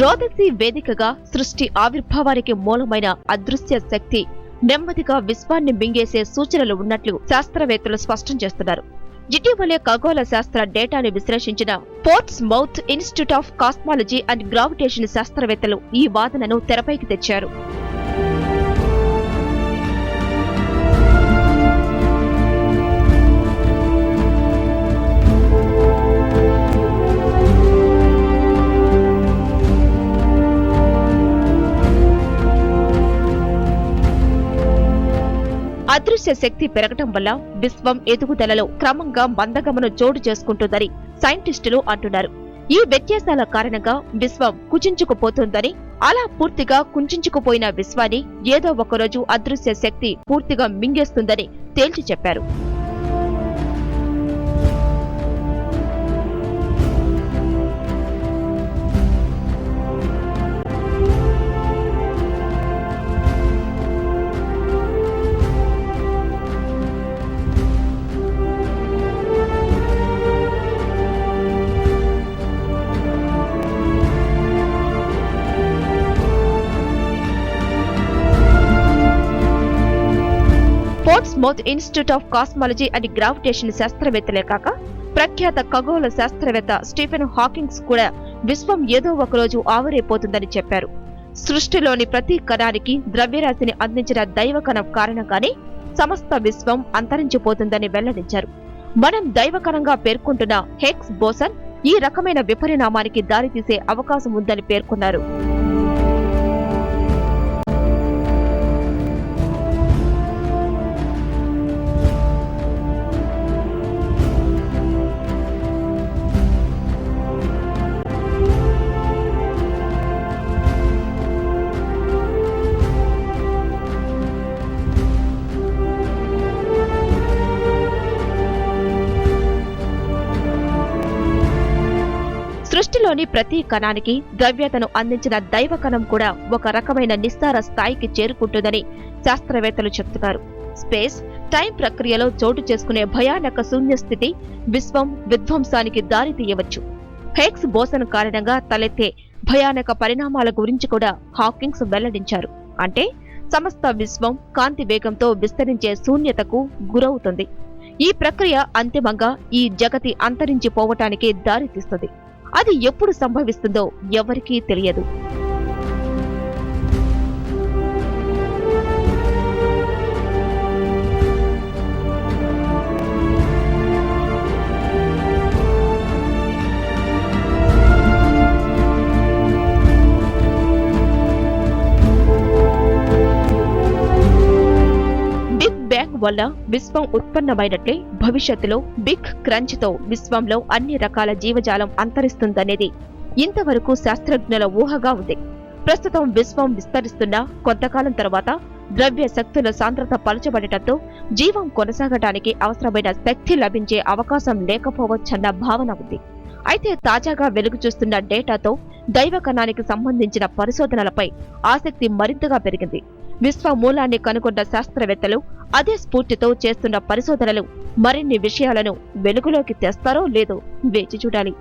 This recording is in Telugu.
రోదసి వేదికగా సృష్టి ఆవిర్భావానికి మూలమైన అదృశ్య శక్తి నెమ్మదిగా విశ్వాన్ని మింగేసే సూచనలు ఉన్నట్లు శాస్త్రవేత్తలు స్పష్టం చేస్తున్నారు. ఇటీవలే ఖగోళ శాస్త్ర డేటాను విశ్లేషించిన Portsmouth institute of cosmology and gravitation శాస్త్రవేత్తలు ఈ వాదనను తెరపైకి తెచ్చారు. అదృశ్య శక్తి పెరగటం వల్ల విశ్వం ఎదుగుదలలో క్రమంగా మందగమను చోటు చేసుకుంటుందని సైంటిస్టులు అంటున్నారు. ఈ వ్యత్యాసాల కారణంగా విశ్వం కుచించుకుపోతుందని అలా పూర్తిగా కుంచుకుపోయిన విశ్వాన్ని ఏదో ఒకరోజు అదృశ్య శక్తి పూర్తిగా మింగేస్తుందని తేల్చి చెప్పారు. Portsmouth institute of cosmology and gravitation శాస్త్రవేత్తలే కాక ప్రఖ్యాత ఖగోళ శాస్త్రవేత్త స్టీఫెన్ హాకింగ్స్ కూడా విశ్వం ఏదో ఒకరోజు ఆవిరైపోతుందని చెప్పారు. సృష్టిలోని ప్రతి కణానికి ద్రవ్యరాశిని అందించిన దైవకణం కారణంగానే సమస్త విశ్వం అంతరించిపోతుందని వెల్లడించారు. మనం దైవకణంగా పేర్కొంటున్న హెక్స్ బోసన్ ఈ రకమైన విపరిణామానికి దారితీసే అవకాశం ఉందని పేర్కొన్నారు. సృష్టిలోని ప్రతి కణానికి ద్రవ్యతను అందించిన దైవ కణం కూడా ఒక రకమైన నిస్సార స్థాయికి చేరుకుంటుందని శాస్త్రవేత్తలు చెప్తున్నారు. స్పేస్ టైం ప్రక్రియలో చోటు చేసుకునే భయానక శూన్యస్థితి విశ్వం విధ్వంసానికి దారి తీయవచ్చు. హెక్స్ బోసన్ కారణంగా తలెత్తే భయానక పరిణామాల గురించి కూడా హాకింగ్స్ వెల్లడించారు. అంటే సమస్త విశ్వం కాంతి వేగంతో విస్తరించే శూన్యతకు గురవుతుంది. ఈ ప్రక్రియ అంతిమంగా ఈ జగతి అంతరించిపోవటానికి దారితీస్తుంది. అది ఎప్పుడు సంభవిస్తుందో ఎవరికీ తెలియదు. వల్ల విశ్వం ఉత్పన్నమైనట్లే భవిష్యత్తులో బిగ్ క్రంచ్తో విశ్వంలో అన్ని రకాల జీవజాలం అంతరిస్తుందనేది ఇంతవరకు శాస్త్రజ్ఞుల ఊహగా ఉంది. ప్రస్తుతం విశ్వం విస్తరిస్తున్న కొంతకాలం తర్వాత ద్రవ్య శక్తుల సాంద్రత పలచబడటంతో జీవం కొనసాగటానికి అవసరమైన శక్తి లభించే అవకాశం లేకపోవచ్చన్న భావన ఉంది. అయితే తాజాగా వెలుగు చూస్తున్న డేటాతో దైవ కణానికి సంబంధించిన పరిశోధనలపై ఆసక్తి మరింతగా పెరిగింది. విశ్వ మూలాన్ని కనుగొన్న శాస్త్రవేత్తలు అదే స్ఫూర్తితో చేస్తున్న పరిశోధనలు మరిన్ని విషయాలను వెలుగులోకి తెస్తారో లేదో వేచి చూడాలి.